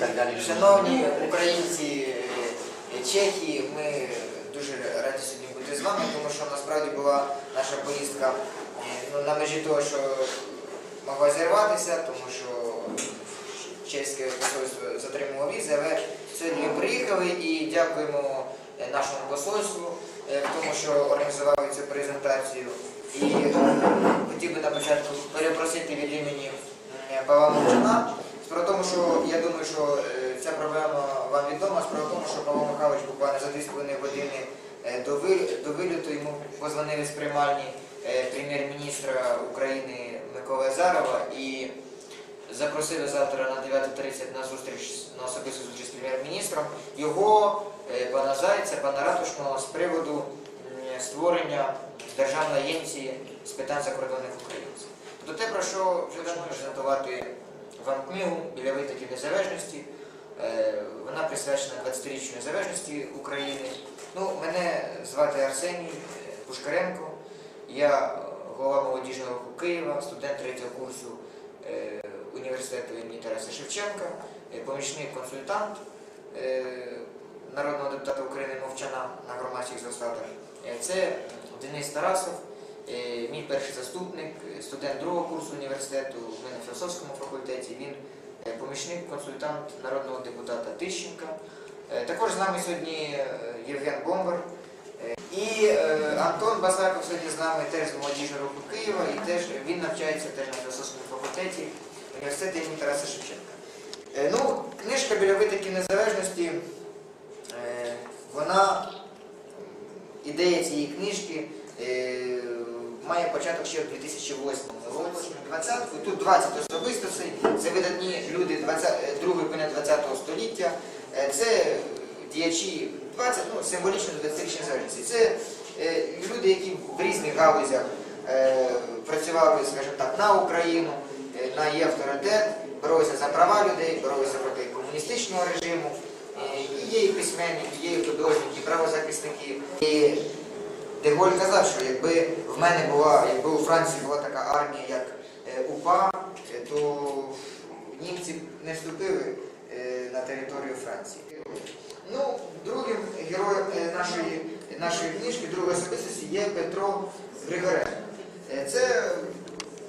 так далі. Шановні українці, е, чехи, ми дуже раді сьогодні бути з вами, тому що насправді була наша поїздка е, ну, на межі того, що могла зірватися, тому що чеське посольство затримувало візи, але сьогодні ми приїхали і дякуємо е, нашому посольству тому, що організували цю презентацію. І хотів би на початку перепросити від імені Павла Мовчана. В тому, що я думаю, що е, ця проблема вам відома. Справа в тому, що Павло Михайлович буквально за 2,5 години е, до, ви- до виліту йому позвонили з приймальні е, прем'єр-міністра України Миколи Азарова і запросили завтра на 9.30 на зустріч на особисту зустріч з прем'єр-міністром його, пана Зайця, пана Ратушного з приводу створення Державної агенції з питань закордонних українців. Тобто те, про що вже давно презентувати вам книгу Біля витоків незалежності. Е, Вона присвячена 20-річчю незалежності України. Ну, мене звати Арсеній е, Пушкаренко. Я голова молодіжного руху Києва, студент третього курсу е, університету імені Тараса Шевченка, помічник консультант народного депутата України Мовчана на громадських засадах. Це Денис Тарасов, перший заступник, е, студент другого курсу університету, мене на філософському факультеті. Він е, помічник, консультант народного депутата Тищенка. Е, Також з нами сьогодні Євген Бомбар. І Антон Басаков сьогодні з нами теж з молодіжного руху Києва, і теж він навчається теж на філософському факультеті університету імені Тараса Шевченка. Ну, книжка біля витоків незалежності, вона, ідея цієї книжки має початок ще в 2008 році. 20, тут 20 особистостей, це видатні люди 20, е, другої половини 20 століття, Е, це діячі 20, ну, символічно 20 незалежності. Це е, люди, які в різних галузях е, працювали, скажімо так, на Україну, е, на її авторитет, боролися за права людей, боролися проти комуністичного режиму. Е, І є і письменники, є і художники, і правозахисники. І Деголь казав, що якби в мене була, якби у Франції була така армія, як е, УПА, е, то німці не вступили е, на територію Франції. Ну, другим героєм нашої, нашої книжки, другої особистості є Петро Григоренко. Е, Це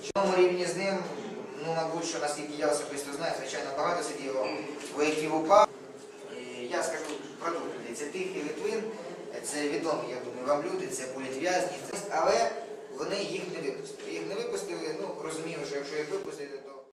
в цьому рівні з ним, ну, мабуть, що наскільки я особисто знаю, звичайно, багато сиділо вояків УПА. Я скажу про двох людей. Це Тихий Литвин, це відомі, я думаю, вам люди, це політв'язні, але вони їх не випустили. Їх не випустили, ну розумію, що якщо їх випустити, то...